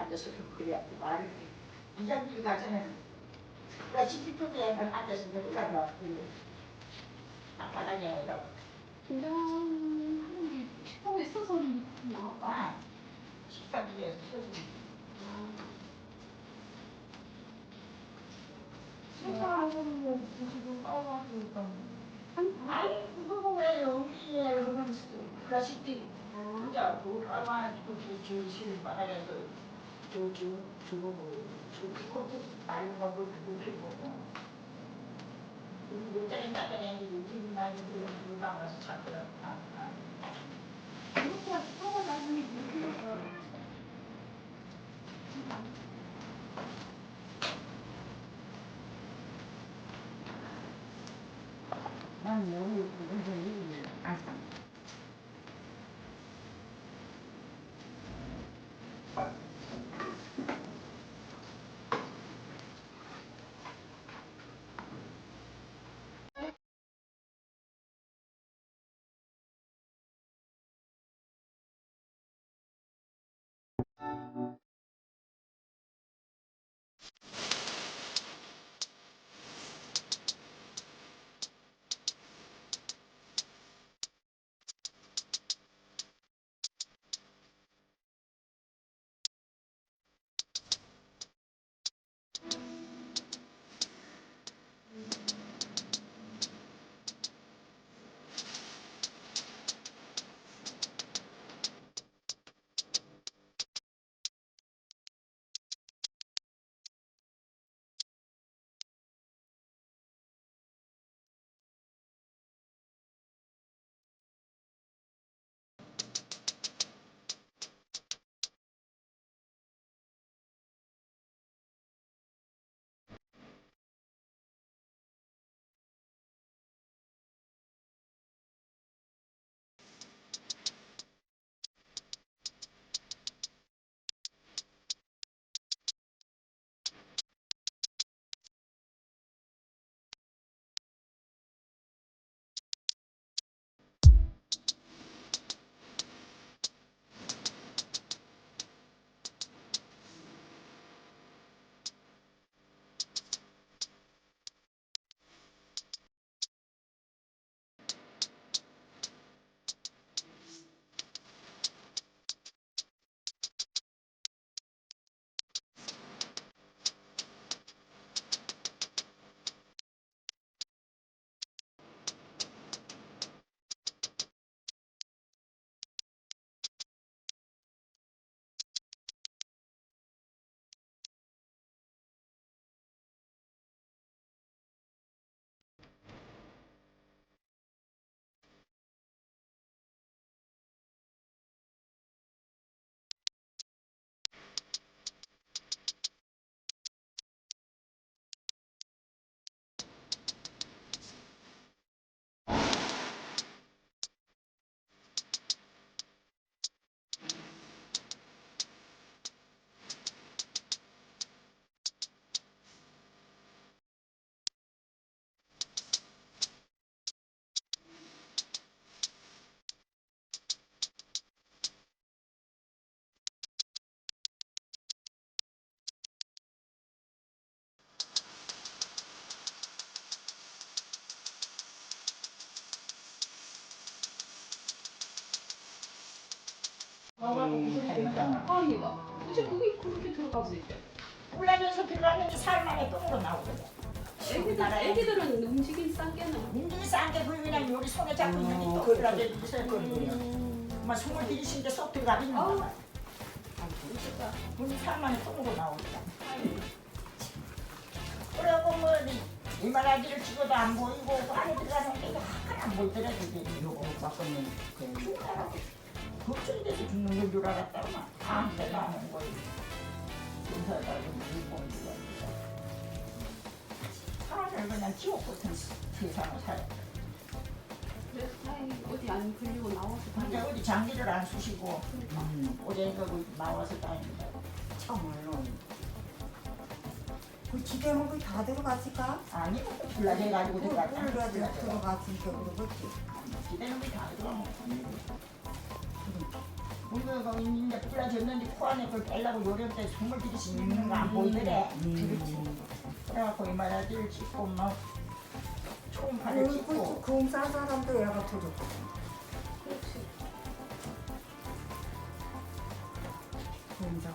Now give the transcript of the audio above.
앉아서 그래야지 말을 이장 길 가자면 나 집집쪽에 앉아서 내가 앞바닥에 이러고. 긴장하는 게 피부에 있어서 나올까? 아 식사 뒤에서 생각하는 지금 빨아가지고 아이 그거 왜 여기에 그러면 플라스틱 진짜 그 얼마나 그저 실바닥에서 저저 저거 저 피코 많은 거 그렇게 보고 우리 옛날에 나가야 우리 나이 그 방에서 찾더라 아, 아. 이렇게 하고 나중에 이렇게 난 여기 무슨 아 있대. 훈련에서 들어가면 살만의 똥으로 나오거든 애기들 애기들은 움직임 싼게는. 민들이 싼게 그냥 여기 손에 잡고 있는 게 똑똑하게 있어야 거든요 막 숨을 들이쉬는데 쏙 들어가는 아우. 거야 문이 살만의 똥으로 나오거든 그래갖고 뭐 이만하기를 찍어도 안 보이고 그 안에 들어가는 게 하나 안 보이더라 그게 요거 바꿨는 그 걱정이 돼서 죽는 건 줄 알았다만 데도 안 오는 거지 군사에다가 물건 주고 사람을 그냥 지옥 같은 세상을 살아 그래 다행히 어디 안 걸리고 나와서 근데 다행이다. 어디 장기를 안 쑤시고 어제 그 나와서 다행이다 참말로. 그 집에는 거의 다 들어갔을까? 아니 불나져가지고 들어갔다 불러가지고 들어갔으니까 그러겠지. 집에는 다 들어가면 우리가 이제 불러졌는데 코 안에 그걸 빼려고 요령 때 선물 들이시 있는 거 안 보이더래. 음. 그래갖고 이마라지를 찍고 막 초음파를 그리고 찍고 금싼 사람도 얘가 터졌거든. 그렇지. 금상